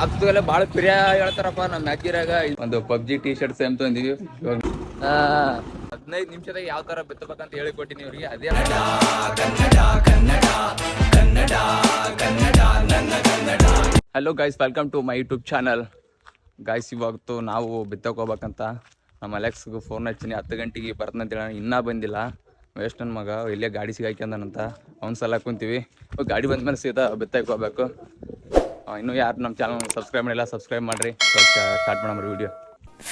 ಹತ್ತುಗೆಲ್ಲ ಭಾಳ ಪ್ರಿಯ ಹೇಳ್ತಾರಪ್ಪ ನಮ್ಮ ಮ್ಯಾಚಿರಾಗ. ಒಂದು ಪಬ್ಜಿ ಟಿ ಶರ್ಟ್ ಸೇಮ್ ತಂದಿವಿ ಹದಿನೈದು ನಿಮಿಷದಾಗ ಯಾವ ತರ ಬಿತ್ತಬೇಕಂತ ಹೇಳಿ ಕೊಟ್ಟಿನಿ ಇವ್ರಿಗೆ ಅದೇ hello guys welcome to my YouTube channel guys ಇವಾಗ್ತು ನಾವು ಬಿತ್ತಕೋಬೇಕಂತ ಹೋಗ್ಬೇಕಂತ ನಮ್ಮ ಅಲೆಕ್ಸ್ಗು ಫೋನ್ ಹಚ್ಚಿನಿ. ಹತ್ತು ಗಂಟೆಗೆ ಬರ್ತಂತ ಹೇಳ ಇನ್ನೂ ಬಂದಿಲ್ಲ. ವೇಸ್ಟ್ ನನ್ನ ಮಗ ಇಲ್ಲೇ ಗಾಡಿ ಸಿಗಾಕ್ಯಂದನಂತ ಅವ್ನ ಸಲ ಕುಂತೀವಿ. ಗಾಡಿ ಬಂದ ಮೇಲೆ ಸೀದಾ ಬಿತ್ತಕ್ಕೆ ಹೋಗ್ಬೇಕು ಇನ್ನೂ ಯಾರು ನಮ್ಮ ಚಾನಲ್ ಸಬ್ಸ್ಕ್ರೈಬ್ ಮಾಡಿಲ್ಲ ಸಬ್ಸ್ಕ್ರೈಬ್ ಮಾಡಿರಿ. ಸ್ಟಾರ್ಟ್ ಮಾಡೋಣ ವಿಡಿಯೋ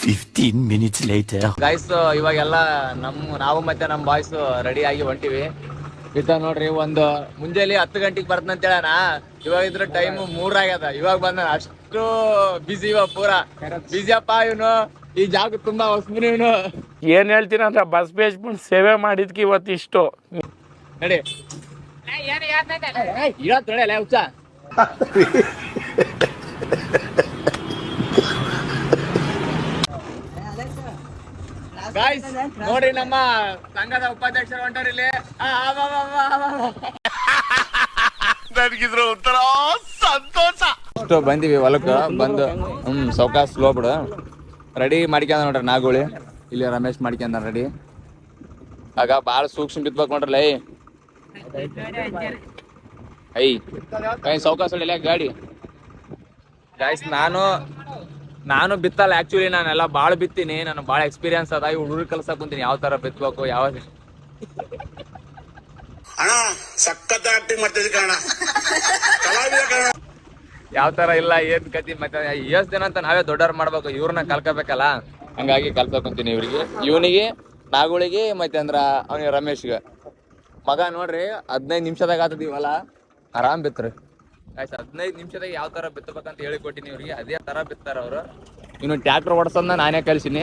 15 minutes later. ಗಾಯ್ಸ್ ಇವಾಗೆಲ್ಲ ನಮ್ಮ ನಾವು ಮತ್ತೆ ನಮ್ಮ ಬಾಯ್ಸ್ ರೆಡಿ ಆಗಿ ಹೊಂಟಿವಿ. ಇದ್ದ ನೋಡ್ರಿ ಒಂದು ಮುಂಜಾನೆ ಹತ್ತು ಗಂಟೆಗೆ ಬರ್ತಂತ ಹೇಳಣ. ಇವಾಗ ಇದ್ರ ಟೈಮ್ ಮೂರ್ ಆಗ್ಯದ. ಇವಾಗ ಬಂದ ಅಷ್ಟು ಬಿಸಿ ಇವ ಪೂರ. ಬಿಸಿ ಅಪ್ಪ ಇವನು. ಈ ಜಾಗ ತುಂಬಾ ಹೊಸ್ಮುನಿ ಇವನು. ಏನ್ ಹೇಳ್ತೀನಿ ಅಂದ್ರೆ ಬಸ್ ಬೇಸ್ಬಿಟ್ಟು ಸೇವೆ ಮಾಡಿದ್ಕೆ ಇವತ್ತು ಇಷ್ಟು ನಡಿ ಇವತ್ತು ನಡಿ ಅಲ್ಲ ಹುಚ್ಚ. ಗಾಯ್ಸ್ ನೋಡ್ರಿ ನಮ್ಮ ಸಂಘದ ಉಪಾಧ್ಯಕ್ಷರು ಹೊಂಟಾರ ಇಲ್ಲಿ. ನನಗಿದ್ರ ಒಂಥರ ಸಂತೋಷ ಅಷ್ಟು ಬಂದಿವಿ ಹೊಲಕ್ಕೆ ಬಂದು ಹ್ಮ್ ಸೌಕಾಸ್ ಸ್ಲೋ ಬಿಡು ರೆಡಿ ಮಾಡ್ಕೊಂಡ ನೋಡ್ರಿ ನಾಗುಳಿ ಇಲ್ಲಿ ರಮೇಶ್ ಮಾಡ್ಕೊಂಡ ರೆಡಿ ಆಗ ಭಾಳ ಸೂಕ್ಷ್ಮ ಬಿತ್ಬೇಕು ನೋಡ್ರಲ್ಲ ಐ ಕೈ ಸೌಕಾಸ ಹೊಡಿಲ್ಲ ಗಾಡಿ. ಗಾಯ್ಸ್ ನಾನು ನಾನು ಬಿತ್ತಲ್ಲ ಆಕ್ಚುಲಿ ನಾನೆಲ್ಲ ಭಾಳ ಬಿತ್ತೀನಿ ನಾನು ಭಾಳ ಎಕ್ಸ್ಪೀರಿಯನ್ಸ್ ಅದ ಈ ಹುಡುಗರು ಕೆಲಸ ಕುಂತೀನಿ ಯಾವ ತರ ಬಿತ್ತಬೇಕು ಯಾವ ಅಣ್ಣ ಸಖತ್ ಆಕ್ಟಿಂಗ್ ಮಾಡ್ತಿದ್ದೆ ಕಣ ಯಾವ ತರ ಇಲ್ಲ ಏನ್ ಕತಿ ಮತ್ತೆ ಎಷ್ಟು ದಿನ ಅಂತ ನಾವೇ ದೊಡ್ಡವ್ರು ಮಾಡ್ಬೇಕು ಇವ್ರನ್ನ ಕಲ್ಕೋಬೇಕಲ್ಲ? ಹಂಗಾಗಿ ಕಲ್ಸಕೊಂತೀನಿ ಇವ್ರಿಗೆ. ಇವನಿಗೆ ನಾಗುಳಿಗೆ ಮತ್ತೆ ಅಂದ್ರ ಅವನಿಗೆ ರಮೇಶ್ಗೆ. ಮಗ ನೋಡ್ರಿ ಹದಿನೈದು ನಿಮಿಷದಾಗ ಆತದೀವಲ್ಲ ಆರಾಮ್ ಬಿತ್ರಿ. ಆಯ್ತು, ಹದಿನೈದು ನಿಮಿಷದಾಗ ಯಾವ ತರ ಬಿತ್ತಬೇಕಂತ ಹೇಳಿ ಕೊಟ್ಟಿನಿ ಇವ್ರಿಗೆ. ಅದೇ ತರ ಬಿತ್ತಾರ ಅವರು. ಇನ್ನು ಟ್ರ್ಯಾಕ್ಟರ್ ಓಡಿಸೋದನ್ನ ನಾನೇ ಕಲ್ಸಿನಿ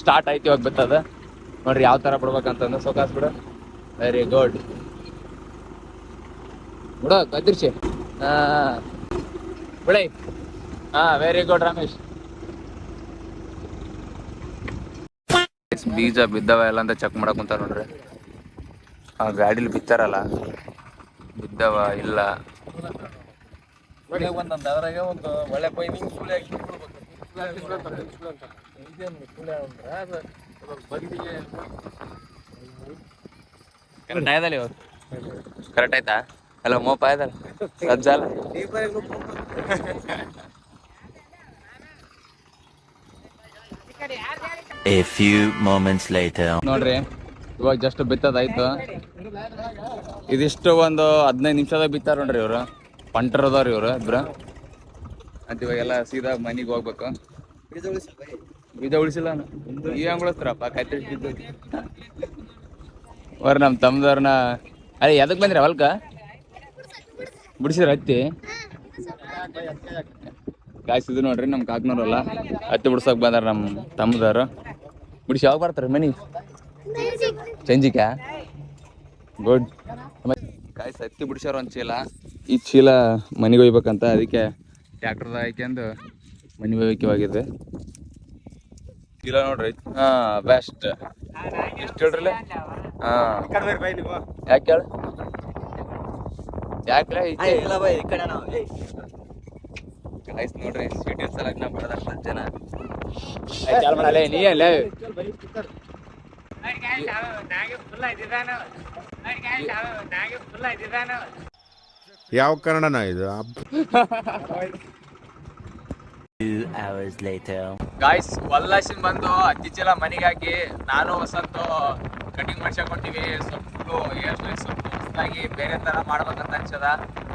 ಸ್ಟಾರ್ಟ್ ಆಯ್ತು ಇವಾಗ ಬಿತ್ತದ. ನೋಡ್ರಿ ಯಾವ ತರ ಬಿಡ್ಬೇಕಂತಂದ ಸೋಕಾಸ್ ಬಿಡು. ವೆರಿ ಗುಡ್ ಬಿಡು ಕದಿರ್ಸಿ ಹಾ ಬಿಡೈ. ಹಾ ವೆರಿ ಗುಡ್ ರಮೇಶ್. ಬೀಜ ಬಿದ್ದವ ಎಲ್ಲ ಅಂತ ಚೆಕ್ ಮಾಡಕ್ ಕುಂತಾರ ನೋಡ್ರಿ. ಆ ಗಾಡಿಲಿ ಬಿತ್ತಾರಲ್ಲ. ಬಿದ್ದವ ಇಲ್ಲ. ಒಂದೊಂದು ಅದ್ರಾಗ ಒಂದು ಒಳ್ಳೆ ಕರೆಕ್ಟ್ ಆಯ್ತಲ್ಲ ಇವತ್ತು ಕರೆಕ್ಟ್ ಆಯ್ತಾ? ಅಲ್ಲ ಮೋಪ ಆಯ್ತಲ್ಲ? ಸಜ್ಜಾಲ A few moments later. ನೋಡ್ರಿ ಇವಾಗ ಜಸ್ಟ್ ಬಿತ್ತದಾಯ್ತು. ಇದಿಷ್ಟು ಒಂದು ಹದಿನೈದು ನಿಮಿಷದಾಗ ಬಿತ್ತಾರ ನೋಡ್ರಿ ಇವ್ರು. ಪಂಟರ್ ಅದಾವ್ರಿ ಇವ್ರು ಇಬ್ರು. ಅಂತ ಇವಾಗೆಲ್ಲ ಸೀದಾ ಮನೆಗೆ ಹೋಗ್ಬೇಕು. ಬೀಜ ಉಳಿಸಿಲ್ಲ ಈ ಹಂಗ್ ಉಳಿಸ್ತಾರಪ್ಪ ಕತ್ತಿ ಅವ್ರ ನಮ್ಮ ತಮ್ಮದವ್ರನ್ನ ಅದೇ ಎದಕ್ ಬಂದ್ರಿ ಹೊಲ್ಕ? ಬಿಡಿಸಿದ್ರ ಹತ್ತಿ? ಕಾಯಿಸಿದ್ರು ಇದು ನೋಡ್ರಿ ನಮ್ಮ ಕಾಕ್ನವ್ರಲ್ಲ. ಹತ್ತಿ ಬಿಡ್ಸೋಕೆ ಬಂದಾರ ನಮ್ಮ ತಮ್ಮದವ್ರು ಬಿಡಿಸಿ ಯಾವಾಗ ಬರ್ತಾರೆ ಮನಿ? ಚಂಜಿಕ? ಗುಡ್ ಗಾಯ್ಸ್ ಹತ್ತಿ ಬಿಡಿಸ್ಯಾರ ಒಂದು ಚೀಲ. ಈ ಚೀಲ ಮನೆಗೆ ಒಯ್ಬೇಕಂತ ಅದಕ್ಕೆ ಟ್ಯಾಕ್ಟರ್ದಾಗ ಹಾಕ್ಯಂದು ಮನೆಗೆ ಒಯ್ಯಕ್ಕೆ ಚೀಲ ನೋಡ್ರಿ. ಹಾ ಬೆಸ್ಟ್ ಎಷ್ಟು ಹೇಳ್ರಲ್ಲ ಹಾ. ಯಾಕೆ ಹೇಳ ಗೈಸ್ ನೋಡ್ರಿ ಸ್ವೀಟ್ ಸಲಕ್ ಜನ. ನೀ ಅಲ್ಲೇ. ಯಾವ ಕನ್ನಡನ ಇದು? Two hours later. ಗಾಯ್ಸ್ ವಲ್ಲಾಸಿನ್ ಬಂದು ಹತ್ತಿ ಚೀಲ ಮನೆಗೆ ಹಾಕಿ ನಾನು ಹೊಸತ್ತು ಕಟಿಂಗ್ ಮಾಡ್ಸಕೊಂತೀವಿ ಸ್ವಲ್ಪ ಹೇರ್ ಸ್ಟೈಲ್ ಸ್ವಲ್ಪ ಹೊಸದಾಗಿ ಬೇರೆ ತರ ಮಾಡ್ಬೇಕಂತ ಅನ್ಸದ.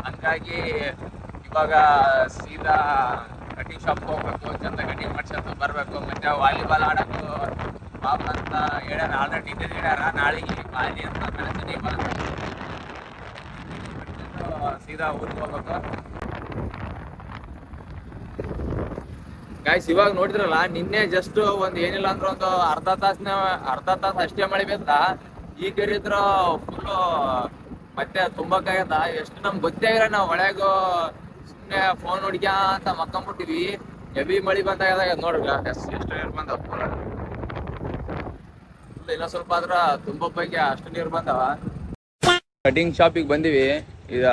ಹಂಗಾಗಿ ಇವಾಗ ಸೀದಾ ಕಟಿಂಗ್ ಶಾಪ್ ಹೋಗ್ಬೇಕು ಚಂದ ಕಟಿಂಗ್ ಮಾಡ್ಸಂತ ಬರ್ಬೇಕು. ಮತ್ತೆ ವಾಲಿಬಾಲ್ ಆಡಕ್ಕೆ ಪಾಪ ಅಂತ ಹೇಳ್ಯಾರ, ಆಲ್ರೆಡಿ ಟಿಕೆಟ್ ಹೇಳ್ಯಾರ, ನಾಳೆಗೆ ಬಾಲಿ ಅಂತ ಕಳಿಸ್ತೀನಿ ಸೀದಾ ಊರಿಗೆ ಹೋಗ್ಬೇಕು. ಗಾಯ್ಸ್ ಇವಾಗ ನೋಡಿದ್ರಲ್ಲ, ನಿನ್ನೆ ಜಸ್ಟ್ ಒಂದ್ ಏನಿಲ್ಲ ಅಂದ್ರೆ ಒಂದು ಅರ್ಧ ತಾಸ್ನ, ಅರ್ಧ ತಾಸ್ ಅಷ್ಟೇ ಮಳೆ ಬೇಕ ಈಗ ಇದ್ರ ಫುಲ್ ಮತ್ತೆ ತುಂಬಕ್ಕಾಗದ ಎಷ್ಟು ನಮ್ಗೆ ಗೊತ್ತೇ ಇಲ್ಲ ನಾವ್ ಒಳಗ ಸುಮ್ಮನೆ ಫೋನ್ ನೋಡ್ಕ್ಯಾ ಅಂತ ಮಕ್ಕಂಬಿಟ್ಟಿವಿ ಹೆವಿ ಮಳಿ ಬಂದಾಗ ನೋಡ್ರಿ ಎಷ್ಟು ನೀರು. ಇನ್ನೂ ಸ್ವಲ್ಪ ಆದ್ರ ತುಂಬಾ ಬಗ್ಗೆ ಅಷ್ಟು ನೀರು ಬಂದವ? ಕಟಿಂಗ್ ಶಾಪಿಗೆ ಬಂದಿವಿ. ಈಗ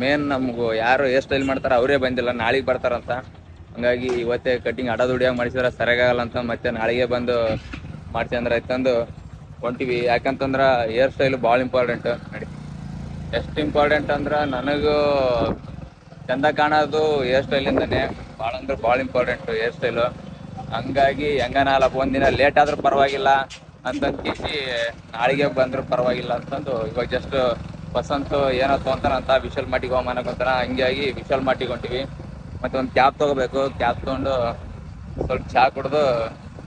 ಮೇನ್ ನಮಗೂ ಯಾರು ಹೇರ್ ಸ್ಟೈಲ್ ಮಾಡ್ತಾರ ಅವರೇ ಬಂದಿಲ್ಲ, ನಾಳೆಗೆ ಬರ್ತಾರಂತ ಹಂಗಾಗಿ ಇವತ್ತೇ ಕಟಿಂಗ್ ಅಡ ದುಡಿಯಾಗ ಮಾಡಿಸಿದ್ರೆ ಸರಿಯಾಗಲ್ಲ ಅಂತ ಮತ್ತೆ ನಾಳೆಗೆ ಬಂದು ಮಾಡ್ತೀವಿ ಆಯ್ತಂದು ಹೊಂಟಿವಿ. ಯಾಕಂತಂದ್ರೆ ಹೇರ್ ಸ್ಟೈಲ್ ಭಾಳ ಇಂಪಾರ್ಟೆಂಟ್ ನಡಿ ಎಷ್ಟು ಇಂಪಾರ್ಟೆಂಟ್ ಅಂದ್ರೆ ನನಗೂ ಚಂದ ಕಾಣೋದು ಹೇರ್ ಸ್ಟೈಲಿಂದನೇ ಭಾಳ ಅಂದ್ರೆ ಭಾಳ ಇಂಪಾರ್ಟೆಂಟ್ ಹೇರ್ ಸ್ಟೈಲು ಹಂಗಾಗಿ ಹೆಂಗನಲ್ಲಪ್ಪ ಒಂದಿನ ಲೇಟ್ ಆದ್ರೂ ಪರವಾಗಿಲ್ಲ. ಅಂತಂದು ಕೇಸಿ ನಾಳೆಗೆ ಬಂದ್ರು ಪರವಾಗಿಲ್ಲ ಅಂತಂದು, ಇವಾಗ ಜಸ್ಟ್ ವಸಂತ್ ಏನೋ ಅಂತ ವಿಶಾಲ್ ಮಾಟಿಗೆ ಗೊತ್ತಾರ, ಹಂಗಾಗಿ ವಿಶಾಲ್ ಮಾಟಿಗೆ ಹೊಂಟಿವಿ. ಮತ್ತೆ ಒಂದು ಕ್ಯಾಬ್ ತಗೋಬೇಕು ಕ್ಯಾಬ್ ತೊಗೊಂಡು ಸ್ವಲ್ಪ ಚಹಾ ಕುಡ್ದು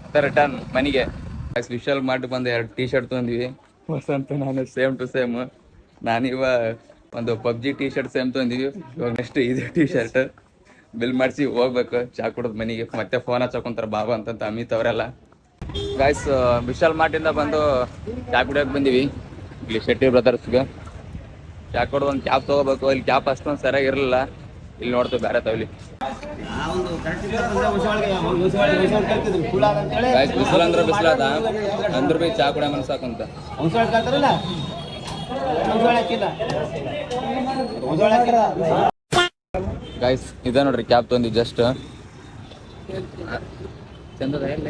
ಮತ್ತೆ ರಿಟರ್ನ್ ಮನೆಗೆ. ವಿಶಾಲ್ ಮಾರ್ಟ್ ಬಂದು ಎರಡು ಟೀ ಶರ್ಟ್ ತಂದ್ವಿ ವಸಂತ, ನಾನು ಸೇಮ್ ಟು ಸೇಮ್ ನಾನಿವ ಒಂದು ಪಬ್ಜಿ ಟೀ ಶರ್ಟ್ ಸೇಮ್ ತಂದಿವಿ ಇವಾಗ ನೆಕ್ಸ್ಟ್ ಇದು ಟೀ ಶರ್ಟ್ ಬಿಲ್ ಮಾಡಿಸಿ ಹೋಗ್ಬೇಕು, ಚಾ ಕುಡ್ದು ಮನೆಗೆ. ಮತ್ತೆ ಫೋನ್ ಹಚ್ಚಕೊಂತಾರ ಬಾಬಾ ಅಂತಂತ ಅಮಿತ್ ಅವರೆಲ್ಲ. ಗಾಯ್ಸ್ ವಿಶಾಲ್ ಮಾರ್ಟಿಂದ ಬಂದು ಚಾ ಕುಡಿಯೋಕೆ ಬಂದೀವಿ. ಇಲ್ಲಿ ಶೆಟ್ಟಿ ಬ್ರದರ್ಸ್ಗೆ. ಚಾ ಕೊಡೋದು ಒಂದು ಕ್ಯಾಪ್ ತೊಗೋಬೇಕು. ಇಲ್ಲಿ ಕ್ಯಾಪ್ ಅಷ್ಟೊಂದು ಸರಿಯಾಗಿ ಇರಲಿಲ್ಲ. ಇಲ್ಲಿ ನೋಡ್ತೇವೆ ಬೇರೆ ತವಲಿ ಗಾಯ್ಸ್ ಬಿಸಿಲು ಅಂದ್ರೆ ಬಿಸಿಲಾದ ಅಂದ್ರ ಬಿ ಚಾ ಕುಡಿಯೋ ಮನ್ಸಾಕಂತ ಗಾಯ್ಸ್ ಇದ ನೋಡ್ರಿ, ಕ್ಯಾಪ್ ತೊಂದಿ ಜಸ್ಟ್ ಚಂದದ ಎಲ್ಲ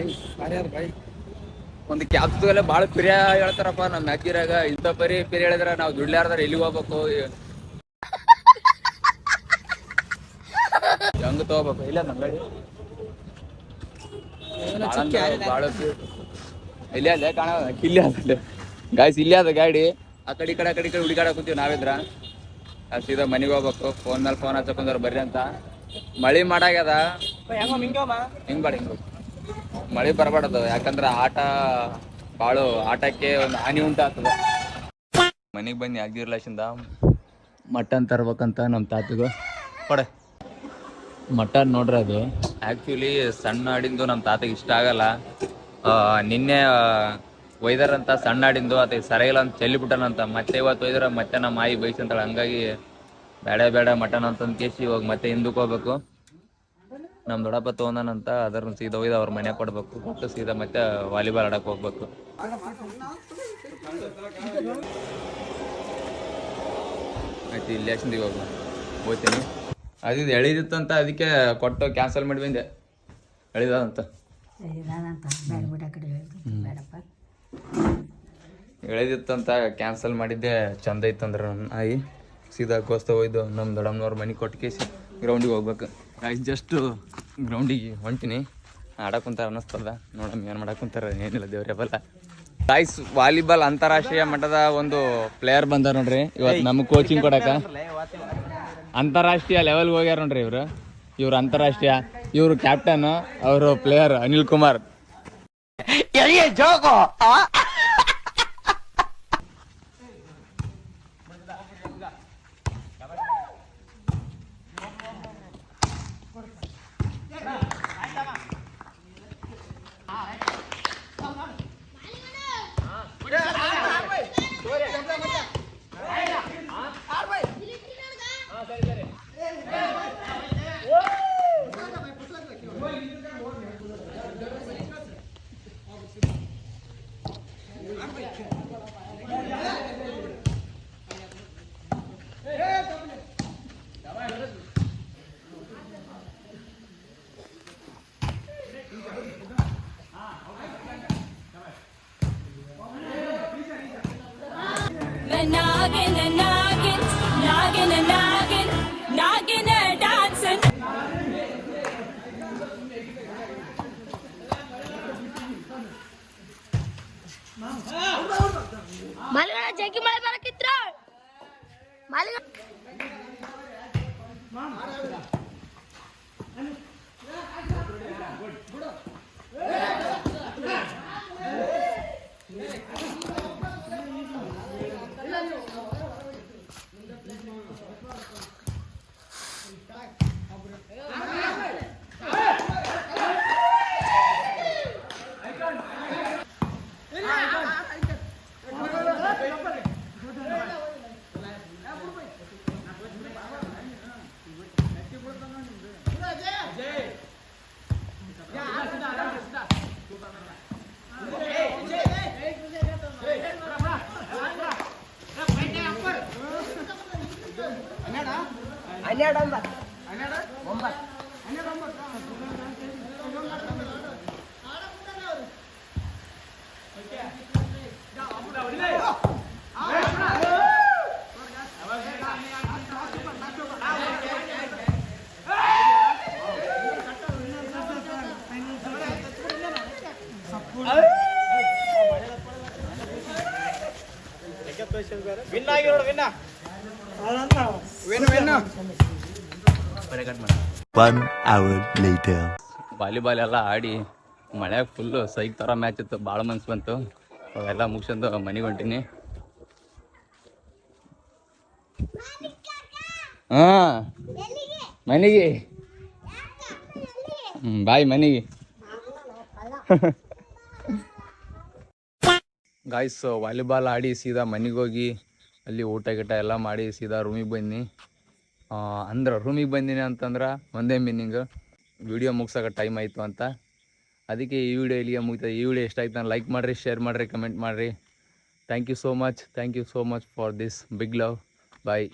ಒಂದು ಕ್ಯಾಬ್ ತಗೋಲ್ಲ ಭಾಳ ಪಿರಿಯ ಹೇಳ್ತಾರಪ್ಪ ನಮ್ಮ ಮ್ಯಾಚಿರಾಗ ಇಂಥ ಪರಿ ಪಿರಿ ಹೇಳಿದ್ರ ನಾವು ದುಡ್ಲಾರ್ದಾರ ಎಲ್ಲಿ ಹೋಗ್ಬೇಕು? ಹೆಂಗ್ ತಗೋಬೇಕು? ಇಲ್ಲ ನಮ್ಮ ಗಾಡಿ. ಭಾಳ ಇಲ್ಲೇ ಅಲ್ಲೇ ಕಾಣ ಇಲ್ಲೇ ಅದ ಗಾಯ್ಸ್ ಇಲ್ಲೇ ಅದ ಗಾಡಿ. ಆ ಕಡೆ ಈ ಕಡೆ ಆ ಕಡೆ ಈ ಕಡೆ ಹುಡುಗಾಡ ಕೂತೀವಿ ನಾವಿದ್ರ. ಸೀದಾ ಮನೆಗೆ ಹೋಗ್ಬೇಕು. ಫೋನ್ ಮೇಲೆ ಫೋನ್ ಹಚ್ಚಕೊಂಡ್ರ ಬರ್ರಿ ಅಂತ. ಮಳಿ ಮಾಡಾಗ್ಯದ? ಹಿಂಗ್ ಬಾಡಿ ಹಿಂಗ್ ಮಳಿ ಬರಬಾರ್ದು ಯಾಕಂದ್ರೆ ಆಟ ಬಾಳು ಆಟಕ್ಕೆ ಒಂದು ಹಾನಿ ಉಂಟಾಗ್ತದೆ. ಮನೆಗೆ ಬಂದು ಯಾಗಿರ್ಲಾಶಿಂದ ಮಟನ್ ತರ್ಬೇಕಂತ ನಮ್ಮ ತಾತಗ. ಕೊಡೆ. ಮಟನ್ ನೋಡ್ರಿ ಅದು. ಆ್ಯಕ್ಚುಲಿ ಸಣ್ಣ ಹಾಡಿಂದು ನಮ್ಮ ತಾತಗೆ ಇಷ್ಟ ಆಗಲ್ಲ. ನಿನ್ನೆ ಒಯ್ದಾರಂತ ಸಣ್ಣ ಹಾಡಿಂದು ಅದಕ್ಕೆ ಸರಿಯಿಲ್ಲ ಅಂತ ಚೆಲ್ಲಿಬಿಟ್ಟನಂತ ಮತ್ತೆ ಇವತ್ತು ಒಯ್ದಾರ ಮತ್ತೆ ನಮ್ಮ ಮಾಯಿ ಬೈಸಂತಾಳೆ ಹಂಗಾಗಿ ಬೇಡ ಬೇಡ ಮಟನ್ ಅಂತಂದು ಕೇಸಿ ಇವಾಗ ಮತ್ತೆ ಹಿಂದಕ್ಕೆ ಹೋಗ್ಬೇಕು. ನಮ್ಮ ದೊಡ್ಡಪ್ಪ ತೊಗೊಂಡನಂತ ಅದ್ರ ಸೀದಾ ಒಯ್ದು ಅವ್ರ ಮನೆಗೆ ಕೊಡ್ಬೇಕು. ಕೊಟ್ಟು ಸೀದಾ ಮತ್ತೆ ವಾಲಿಬಾಲ್ ಆಡಕ್ಕೆ ಹೋಗ್ಬೇಕು. ಆಯ್ತು ಇಲ್ಲಿ ಹಚ್ಚಿಂದ ಇವಾಗ ಹೋಗ್ತೀನಿ. ಅದು ಇದು ಎಳಿದಿತ್ತಂತ ಅದಕ್ಕೆ ಕೊಟ್ಟು ಕ್ಯಾನ್ಸಲ್ ಮಾಡಿ ಬಂದೆ. ಎಳಿದಂತ ಎಳೆದಿತ್ತಂತ ಕ್ಯಾನ್ಸಲ್ ಮಾಡಿದ್ದೆ. ಚಂದ ಇತ್ತಂದ್ರೆ ನನ್ನ ನಾಯಿ ಸೀದಾ ಕೋಸ್ತ ಹೋಯ್ದು ನಮ್ಮ ದೊಡ್ಡಮ್ಮನವ್ರ ಮನೆ ಕೊಟ್ಟು ಕೇಸಿ ಗ್ರೌಂಡಿಗೆ ಹೋಗ್ಬೇಕು. ಆಯ್ತು ಜಸ್ಟು ಗ್ರೌಂಡಿಗೆ ಹೊಂಟಿನಿ. ಆಡಕ್ಕೆ ಕುಂತಾರ ಅನ್ನಿಸ್ತದ. ನೋಡಮ್ಮ ಏನು ಮಾಡಕ್ಕೆ ಕುಂತಾರ, ಏನಿಲ್ಲ ದೇವ್ರೆ ಬಲ್ಲ ಗಾಯ್ಸ್ ವಾಲಿಬಾಲ್ ಅಂತಾರಾಷ್ಟ್ರೀಯ ಮಟ್ಟದ ಒಂದು ಪ್ಲೇಯರ್ ಬಂದಾರ ನೋಡ್ರಿ. ಇವತ್ತು ನಮಗೆ ಕೋಚಿಂಗ್ ಕೊಡಕ್ಕೆ ಅಂತಾರಾಷ್ಟ್ರೀಯ ಲೆವೆಲ್ಗೆ ಹೋಗ್ಯಾರ ನೋಡ್ರಿ ಇವರು. ಇವ್ರು ಅಂತಾರಾಷ್ಟ್ರೀಯ. ಇವರು ಕ್ಯಾಪ್ಟನ್ ಅವರು ಪ್ಲೇಯರ್ ಅನಿಲ್ ಕುಮಾರ್. मालिकाला जॅकी मला मला कित्र मालिका Good. Good. Good. Good. Good. the noggin, noggin, the dancing. ಮಾಲಿಗಣ ಜಗ್ಗಿ ಮಳೆ hour later. Volleyball ಎಲ್ಲ ಆಡಿ ಮಳೆಯಾಗ ಫುಲ್ಲು ಸೈಕ್ ಥರ ಮ್ಯಾಚ್ ಇತ್ತು. ಭಾಳ ಮನ್ಸು ಬಂತು. ಅವೆಲ್ಲ ಮುಗಿಸ್ಕೊಂಡು ಮನೆಗೆ ಹೊಂಟೀನಿ. ಹಾಂ. ಮನೆಗೆ. ಹ್ಞೂ ಬಾಯ್ ಮನೆಗೆ. ಗಾಯ್ಸ್ ವಾಲಿಬಾಲ್ ಆಡಿ ಸೀದಾ ಮನೆಗೆ ಹೋಗಿ ಅಲ್ಲಿ ಊಟ ಗೀಟ ಎಲ್ಲ ಮಾಡಿ ಸೀದಾ ರೂಮಿಗೆ ಬನ್ನಿ ಅಂದ್ರೆ ರೂಮಿಗೆ ಬಂದಿನಿ ಅಂತಂದ್ರೆ ಒಂದೇ ಮೀನಿಂಗ್ ವಿಡಿಯೋ ಮುಗ್ಸೋಕೆ ಟೈಮ್ ಆಯಿತು ಅಂತ. ಅದಕ್ಕೆ ಈ ವಿಡಿಯೋ ಇಲ್ಲಿಗೆ ಮುಗಿತದೆ ಈ ವಿಡಿಯೋ ಇಷ್ಟ ಆಯ್ತು ಲೈಕ್ ಮಾಡಿರಿ ಶೇರ್ ಮಾಡಿರಿ ಕಮೆಂಟ್ ಮಾಡಿರಿ. Thank you so much thank you so much for this big love bye